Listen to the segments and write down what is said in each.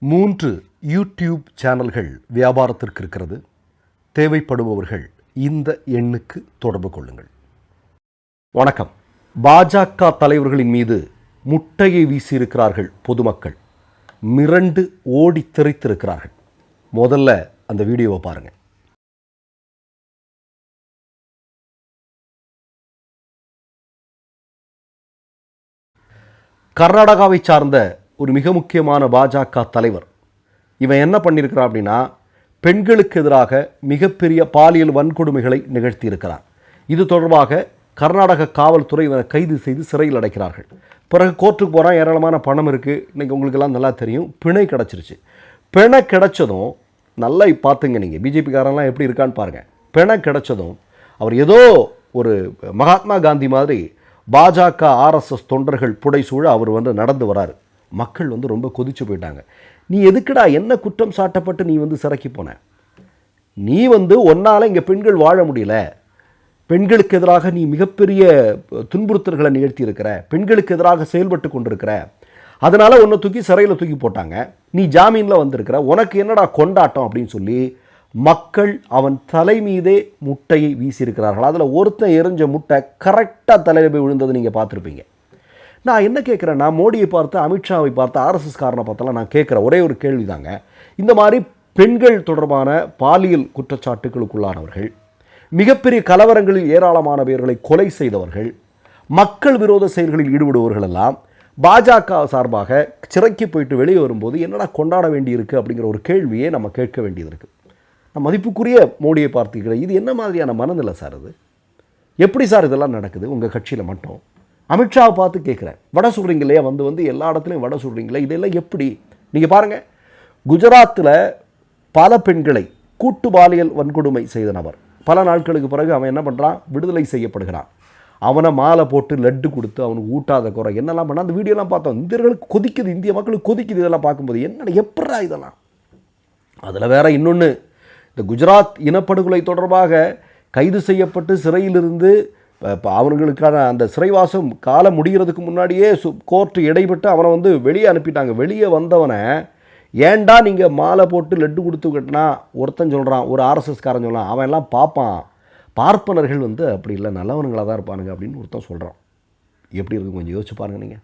மூன்று யூடியூப் சேனல்கள் வியாபாரத்திற்கு இருக்கிறது. தேவைப்படுபவர்கள் இந்த எண்ணுக்கு தொடர்பு கொள்ளுங்கள். வணக்கம். பாஜக தலைவர்களின் மீது முட்டையை வீசியிருக்கிறார்கள் பொதுமக்கள். மிரண்டு ஓடி திரைத்திருக்கிறார்கள். முதல்ல அந்த வீடியோவை பாருங்க. கர்நாடகாவை சார்ந்த ஒரு மிக முக்கியமான பாஜக தலைவர். இவன் என்ன பண்ணியிருக்கிறான் அப்படின்னா பெண்களுக்கு எதிராக மிகப்பெரிய பாலியல் வன்கொடுமைகளை நிகழ்த்தியிருக்கிறார் இது தொடர்பாக கர்நாடக காவல்துறை இவனை கைது செய்து சிறையில் அடைக்கிறார்கள். பிறகு கோர்ட்டுக்கு போகிறான் ஏராளமான பணம் இருக்குது இன்றைக்கி உங்களுக்கெல்லாம் நல்லா தெரியும். பிணை கிடச்சிருச்சு. பிணை கிடைச்சதும் நல்லா பார்த்துங்க நீங்கள் பிஜேபிக்காரெல்லாம் எப்படி இருக்கான்னு பாருங்கள் பிணை கிடைச்சதும் அவர் ஏதோ ஒரு மகாத்மா காந்தி மாதிரி பாஜக ஆர்எஸ்எஸ் தொண்டர்கள் புடைசூழ அவர் வந்து நடந்து வராரு. மக்கள் வந்து ரொம்ப கொதிச்சு போயிட்டாங்க. நீ எதுக்குடா என்ன குற்றம் சாட்டப்பட்டு நீ வந்து சிறைக்கு போன? நீ வந்து ஒன்னால் இங்கே பெண்கள் வாழ முடியல. பெண்களுக்கு எதிராக நீ மிகப்பெரிய துன்புறுத்தல்களை நிகழ்த்தி இருக்கிற பெண்களுக்கு எதிராக செயல்பட்டு கொண்டிருக்கிற. அதனால் உன்னை தூக்கி சிறையில் தூக்கி போட்டாங்க. நீ ஜாமீனில் வந்திருக்கிற. உனக்கு என்னடா கொண்டாட்டம் அப்படின்னு சொல்லி மக்கள் அவன் தலை மீதே முட்டையை வீசியிருக்கிறார்கள். அதில் ஒருத்தன் எரிஞ்ச முட்டை கரெக்டாக தலையில் போய் விழுந்ததை நீங்கள் பார்த்துருப்பீங்க. நான் என்ன கேட்குறேன் நான் மோடியை பார்த்து அமித்ஷாவை பார்த்து ஆர்எஸ்எஸ் காரனை பார்த்தெல்லாம் நான் கேட்குற ஒரே ஒரு கேள்வி தாங்க இந்த மாதிரி பெண்கள் தொடர்பான பாலியல் குற்றச்சாட்டுகளுக்குள்ளானவர்கள் மிகப்பெரிய கலவரங்களில் ஏராளமான பேர்களை கொலை செய்தவர்கள் மக்கள் விரோத செயல்களில் ஈடுபடுபவர்கள் எல்லாம் பாஜக சார்பாக சிறைக்கு போயிட்டு வெளியே வரும்போது என்னடா கொண்டாட வேண்டியிருக்கு அப்படிங்கிற ஒரு கேள்வியை நம்ம கேட்க வேண்டியது இருக்குது நான் மதிப்புக்குரிய மோடியை பார்த்துக்கிறேன். இது என்ன மாதிரியான மனநிலை சார் இது எப்படி சார் இதெல்லாம் நடக்குது? உங்கள் கட்சியில் மட்டும். அமித்ஷாவை பார்த்து கேட்குறேன். வடை சுடுறீங்க இல்லையா வந்து வந்து எல்லா இடத்துலையும் வடை சுடுறீங்களே இதெல்லாம் எப்படி? நீங்கள் பாருங்கள் குஜராத்தில் பல பெண்களை கூட்டு பாலியல் வன்கொடுமை செய்த நபர். பல நாட்களுக்கு பிறகு அவன் என்ன பண்ணுறான் விடுதலை செய்யப்படுகிறான். அவனை மாலை போட்டு லட்டு கொடுத்து அவனுக்கு ஊட்டாத குறை. என்னெல்லாம் பண்ணால் அந்த வீடியோலாம் பார்த்தோம். இந்தியர்களுக்கு கொதிக்குது இந்திய மக்களுக்கு கொதிக்குது இதெல்லாம் பார்க்கும்போது. என்ன எப்படா இதெல்லாம்? அதில் வேற இன்னொன்று இந்த குஜராத் இனப்படுகொலை தொடர்பாக கைது செய்யப்பட்டு சிறையிலிருந்து இப்போ அவர்களுக்கான அந்த சிறைவாசம் காலம் முடிகிறதுக்கு முன்னாடியே சு கோர்ட்டு இடைப்பட்டு அவனை வந்து வெளியே அனுப்பிட்டாங்க. வெளியே வந்தவனை ஏன்டா நீங்கள் மாலை போட்டு லட்டு கொடுத்து கட்டினா? ஒருத்தன் சொல்கிறான் ஒரு ஆர்எஸ்எஸ்காரன் சொல்கிறான் அவன் எல்லாம் பார்ப்பான். பார்ப்பனர்கள் வந்து அப்படி இல்லை நல்லவனுங்களாக தான் இருப்பானுங்க அப்படின்னு ஒருத்தன் சொல்கிறான் எப்படி இருக்கும் கொஞ்சம் யோசிச்சு பாருங்கள் நீங்கள்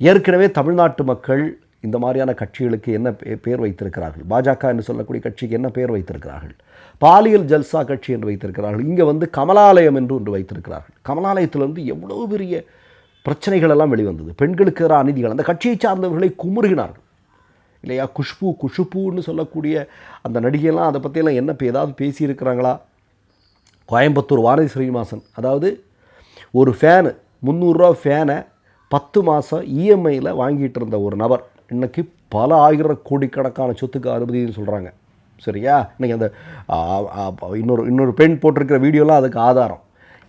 ஏற்கனவே தமிழ்நாட்டு மக்கள் இந்த மாதிரியான கட்சிகளுக்கு என்ன பே- பேர் வைத்திருக்கிறார்கள்? பாஜக என்று சொல்லக்கூடிய கட்சிக்கு என்ன பேர் வைத்திருக்கிறார்கள்? பாலியல் ஜல்சா கட்சி என்று வைத்திருக்கிறார்கள். இங்கே வந்து கமலாலயம் என்று ஒன்று வைத்திருக்கிறார்கள். கமலாலயத்திலிருந்து எவ்வளோ பெரிய பிரச்சனைகள் எல்லாம் வெளிவந்தது. பெண்களுக்கு எதிராக அநீதிகள். அந்த கட்சியை சார்ந்தவர்களை குமுறுகினார்கள். இல்லையா? குஷ்பு குஷுப்புன்னு சொல்லக்கூடிய அந்த நடிகையெல்லாம் அதை பற்றியெல்லாம் என்ன இப்போ ஏதாவது பேசியிருக்கிறாங்களா? கோயம்புத்தூர் வானதி ஸ்ரீனிவாசன். அதாவது ஒரு ஃபேனு முந்நூறுரூவா ஃபேனை பத்து மாதம் இஎம்ஐயில் வாங்கிட்டு இருந்த ஒரு நபர். இன்னைக்கு பல ஆயிரம் கோடிக்கணக்கான சொத்துக்கு அனுமதின்னு சொல்கிறாங்க சரியா? இன்னைக்கு அந்த இன்னொரு இன்னொரு பெண் போட்டிருக்கிற வீடியோலாம் அதுக்கு ஆதாரம்.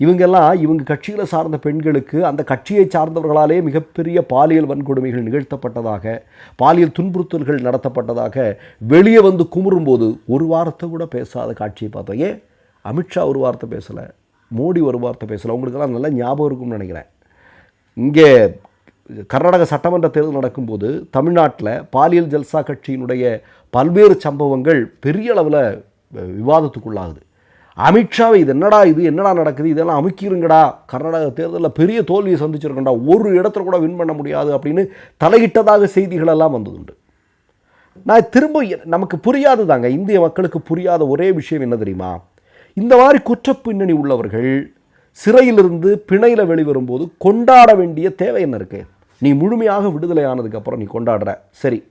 இவங்கெல்லாம் இவங்க கட்சிகளை சார்ந்த பெண்களுக்கு அந்த கட்சியை சார்ந்தவர்களாலே மிகப்பெரிய பாலியல் வன்கொடுமைகள் நிகழ்த்தப்பட்டதாக பாலியல் துன்புறுத்தல்கள் நடத்தப்பட்டதாக வெளியே வந்து குமுறும்போது ஒரு வாரத்தை கூட பேசாத காட்சியை பார்த்தோம். ஏன்? அமித்ஷா ஒரு வார்த்தை பேசலை மோடி ஒரு வார்த்தை பேசலை. உங்களுக்கெல்லாம் நல்லா ஞாபகம் இருக்கும்னு நினைக்கிறேன். இங்கே கர்நாடக சட்டமன்ற தேர்தல் நடக்கும்போது தமிழ்நாட்டில் பாலியல் ஜல்சா கட்சியினுடைய பல்வேறு சம்பவங்கள் பெரிய அளவில் விவாதத்துக்குள்ளாகுது. அமித்ஷாவை இது என்னடா இது? என்னடா நடக்குது? இதெல்லாம் அமுக்கிருங்கடா. கர்நாடக தேர்தலில் பெரிய தோல்வியை சந்திச்சிருக்கண்டா ஒரு இடத்துல கூட வின் பண்ண முடியாது அப்படின்னு தலையிட்டதாக செய்திகளெல்லாம் வந்ததுண்டு. நான் திரும்ப நமக்கு புரியாது தாங்க இந்திய மக்களுக்கு புரியாத ஒரே விஷயம் என்ன தெரியுமா? இந்த மாதிரி குற்ற பின்னணி உள்ளவர்கள் சிறையிலிருந்து பிணையில் வெளிவரும்போது கொண்டாட வேண்டிய தேவை என்ன இருக்குது நீ முழுமையாக விடுதலை ஆனதுக்கப்புறம் நீ கொண்டாடுற. சரி.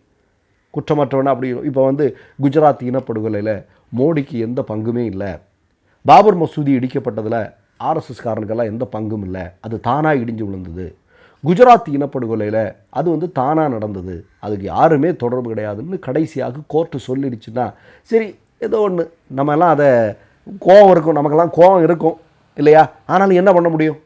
குற்றமற்றவனா அப்படி இப்போ வந்து குஜராத் இனப்படுகொலையில் மோடிக்கு எந்த பங்குமே இல்லை. பாபர் மசூதி இடிக்கப்பட்டதில் ஆர்எஸ்எஸ்காரனுக்கெல்லாம் எந்த பங்கும் இல்லை. அது தானாக இடிஞ்சு விழுந்தது. குஜராத் இனப்படுகொலையில் அது வந்து தானாக நடந்தது. அதுக்கு யாருமே தொடர்பு கிடையாதுன்னு கடைசியாக கோர்ட்டு சொல்லிடுச்சுன்னா சரி ஏதோ ஒன்று நம்ம எல்லாம் அதை கோபம் இருக்கும். நமக்கெல்லாம் கோபம் இருக்கும். இல்லையா? ஆனாலும் என்ன பண்ண முடியும்?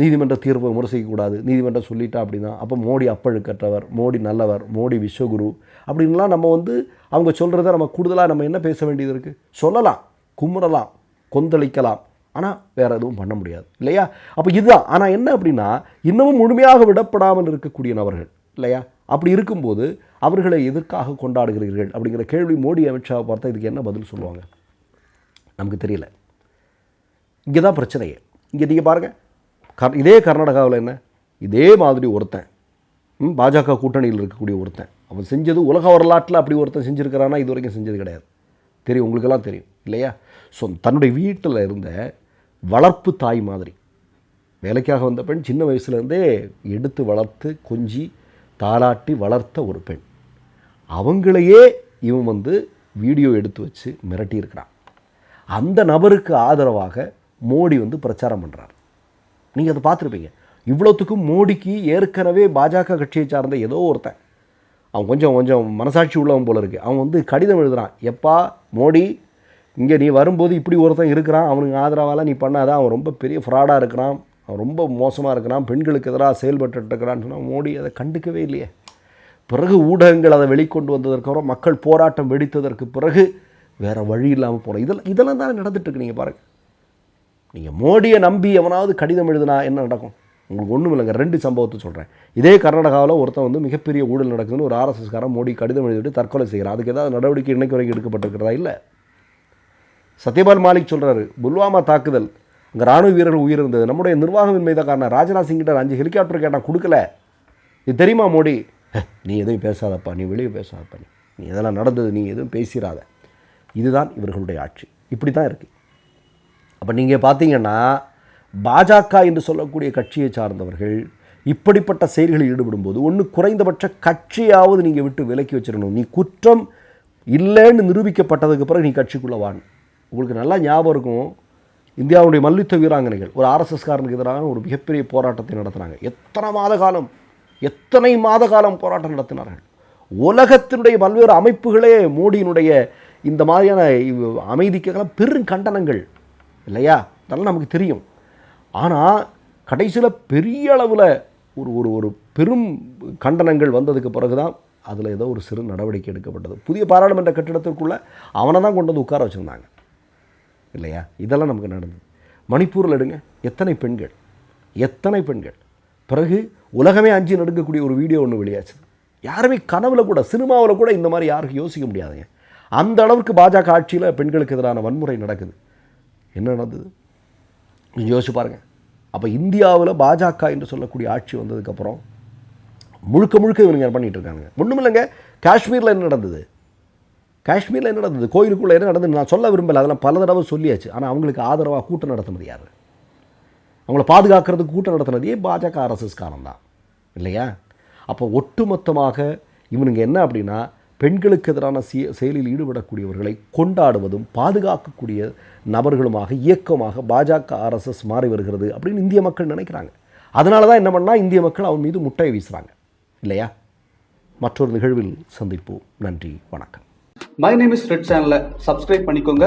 நீதிமன்ற தீர்ப்பை விமர்சிக்கக்கூடாது. நீதிமன்றம் சொல்லிட்டா அப்படின்னா அப்போ மோடி அப்பழுக்கற்றவர் மோடி நல்லவர் மோடி விஸ்வகுரு அப்படின்லாம் நம்ம வந்து அவங்க சொல்கிறத நம்ம கூடுதலாக நம்ம என்ன பேச வேண்டியது இருக்குது சொல்லலாம் கும்பிடலாம் கொந்தளிக்கலாம். ஆனால் வேறு எதுவும் பண்ண முடியாது. இல்லையா? அப்போ இதுதான். ஆனால் என்ன அப்படின்னா இன்னமும் முழுமையாக விடப்படாமல் இருக்கக்கூடிய நபர்கள் இல்லையா? அப்படி இருக்கும்போது அவர்களை எதற்காக கொண்டாடுகிறீர்கள் அப்படிங்கிற கேள்வி மோடி அமித்ஷாவை பார்த்தா இதுக்கு என்ன பதில் சொல்லுவாங்க? நமக்கு தெரியல. இங்கே தான் பிரச்சனையே. இங்கே நீங்கள் பாருங்கள் கர் இதே கர்நாடகாவில் என்ன? இதே மாதிரி ஒருத்தன் பாஜக கூட்டணியில் இருக்கக்கூடிய ஒருத்தன் அவன் செஞ்சது உலக வரலாற்றில் அப்படி ஒருத்தன் செஞ்சுருக்கிறானா இது வரைக்கும் செஞ்சது கிடையாது. தெரியும் உங்களுக்கெல்லாம் தெரியும் இல்லையா? ஸோ தன்னுடைய வீட்டில் இருந்த வளர்ப்பு தாய் மாதிரி வேலைக்காக வந்த பெண் சின்ன வயசுலேருந்தே எடுத்து வளர்த்து கொஞ்சி தாளாட்டி வளர்த்த ஒரு பெண். அவங்களையே இவன் வந்து வீடியோ எடுத்து வச்சு மிரட்டியிருக்கிறான். அந்த நபருக்கு ஆதரவாக மோடி வந்து பிரச்சாரம் பண்ணுறார் நீங்கள் அதை பார்த்துருப்பீங்க. இவ்வளோத்துக்கும் மோடிக்கு ஏற்கனவே பாஜக கட்சியை சார்ந்த ஏதோ ஒருத்தன். அவன் கொஞ்சம் கொஞ்சம் மனசாட்சி உள்ளவன் போல இருக்குது அவன் வந்து கடிதம் எழுதுகிறான் எப்பா மோடி இங்கே நீ வரும்போது இப்படி ஒருத்தன் இருக்கிறான். அவனுக்கு ஆதரவால் நீ பண்ணாத. அவன் ரொம்ப பெரிய ஃப்ராடாக இருக்கிறான். அவன் ரொம்ப மோசமாக இருக்கிறான். பெண்களுக்கு எதிராக செயல்பட்டு இருக்கிறான்னு சொன்னால் மோடி அதை கண்டுக்கவே இல்லையே. பிறகு ஊடகங்கள் அதை வெளிக்கொண்டு வந்ததற்கப்புறம் மக்கள் போராட்டம் வெடித்ததற்கு பிறகு வேறு வழி இல்லாமல் போகிறோம் இதெல்லாம் இதெல்லாம் தானே நடந்துகிட்ருக்கு நீங்கள் பாருங்கள் நீங்கள் மோடியை நம்பி எவனாவது கடிதம் எழுதுனா என்ன நடக்கும்? உங்களுக்கு ஒன்றும் இல்லைங்க ரெண்டு சம்பவத்தை சொல்கிறேன் இதே கர்நாடகாவில் ஒருத்தன் வந்து மிகப்பெரிய ஊழல் நடக்குதுன்னு ஒரு ஆர்எஸ்எஸ்காரன் மோடி கடிதம் எழுதிட்டு தற்கொலை செய்கிறான். அதுக்கு ஏதாவது நடவடிக்கை இன்னைக்கு வரைக்கும் எடுக்கப்பட்டிருக்கிறதா? இல்லை. சத்யபால் மாலிக் சொல்கிறாரு புல்வாமா தாக்குதல் அங்கே ராணுவ வீரர்கள் உயிரிழந்தது. நம்முடைய நிர்வாகமின்மை தான் காரணம். ராஜ்நாத் சிங்கிட்ட அஞ்சு ஹெலிகாப்டர் கேட்டால் கொடுக்கல. இது தெரியுமா மோடி? நீ எதுவும் பேசாதப்பா நீ வெளியே பேசாதப்பா. நீ நீ இதெல்லாம் நடந்தது நீ எதுவும் பேசிடாத இதுதான் இவர்களுடைய ஆட்சி. இப்படி தான் இருக்குது அப்போ நீங்கள் பார்த்தீங்கன்னா பாஜக என்று சொல்லக்கூடிய கட்சியை சார்ந்தவர்கள் இப்படிப்பட்ட செயல்களில் ஈடுபடும்போது ஒன்று குறைந்தபட்ச கட்சியாவது நீங்கள் விட்டு விலக்கி வச்சிடணும். நீ குற்றம் இல்லைன்னு நிரூபிக்கப்பட்டதுக்கு பிறகு நீ கட்சிக்குள்ளே வான் உங்களுக்கு நல்லா ஞாபகம் இருக்கும். இந்தியாவுடைய மல்யுத்த வீராங்கனைகள் ஒரு ஆர்எஸ்எஸ்காரனுக்கு எதிராக ஒரு மிகப்பெரிய போராட்டத்தை நடத்தினாங்க. எத்தனை மாத காலம் எத்தனை மாத காலம் போராட்டம் நடத்தினார்கள்? உலகத்தினுடைய பல்வேறு அமைப்புகளே மோடியினுடைய இந்த மாதிரியான இவ் அமைதிக்கெல்லாம் பெரும் கண்டனங்கள். இல்லையா? அதெல்லாம் நமக்கு தெரியும். ஆனால் கடைசியில் பெரிய அளவில் ஒரு ஒரு ஒரு பெரும் கண்டனங்கள் வந்ததுக்கு பிறகு தான் அதில் ஏதோ ஒரு சிறு நடவடிக்கை எடுக்கப்பட்டது. புதிய பாராளுமன்ற கட்டிடத்திற்குள்ளே அவனை தான் கொண்டு வந்து உட்கார வச்சுருந்தாங்க. இல்லையா? இதெல்லாம் நமக்கு நடந்தது. மணிப்பூரில் எடுங்க. எத்தனை பெண்கள்? எத்தனை பெண்கள்? பிறகு உலகமே அஞ்சு நடுங்கக்கூடிய ஒரு வீடியோ ஒன்று வெளியாச்சு. யாருமே கனவில் கூட சினிமாவில் கூட இந்த மாதிரி யாருக்கும் யோசிக்க முடியாதுங்க. அந்த அளவுக்கு பாஜக ஆட்சியில் பெண்களுக்கு எதிரான வன்முறை நடக்குது. என்ன நடந்தது? கொஞ்சம் யோசிச்சு பாருங்கள் அப்போ இந்தியாவில் பாஜக என்று சொல்லக்கூடிய ஆட்சி வந்ததுக்கப்புறம் முழுக்க முழுக்க இவனுங்க பண்ணிகிட்டு இருக்காங்க? ஒன்றும் இல்லைங்க காஷ்மீரில் என்ன நடந்தது? காஷ்மீரில் என்ன நடந்தது? கோயிலுக்குள்ளே என்ன நடந்தது? நான் சொல்ல விரும்பலை. அதெல்லாம் பல தடவை சொல்லியாச்சு. ஆனால் அவங்களுக்கு ஆதரவாக கூட்டம் நடத்தினது யார்? அவங்கள பாதுகாக்கிறதுக்கு கூட்டம் நடத்தினதே பாஜக ஆர்எஸ்எஸ்காரன் தான் இல்லையா? அப்போ ஒட்டுமொத்தமாக இவனுங்க என்ன அப்படின்னா பெண்களுக்கு எதிரான சிய செயலில் ஈடுபடக்கூடியவர்களை கொண்டாடுவதும் பாதுகாக்கக்கூடிய நபர்களுமாக இயக்கமாக பாஜக ஆர்எஸ்எஸ் மாறி வருகிறது அப்படின்னு இந்திய மக்கள் நினைக்கிறாங்க. அதனால தான் என்ன பண்ணால் இந்திய மக்கள் அவன் மீது முட்டையை வீசுகிறாங்க இல்லையா? மற்றொரு நிகழ்வில் சந்திப்போம். நன்றி வணக்கம். மை நேம் இஸ் ரெட் சேனலை சப்ஸ்கிரைப் பண்ணிக்கோங்க.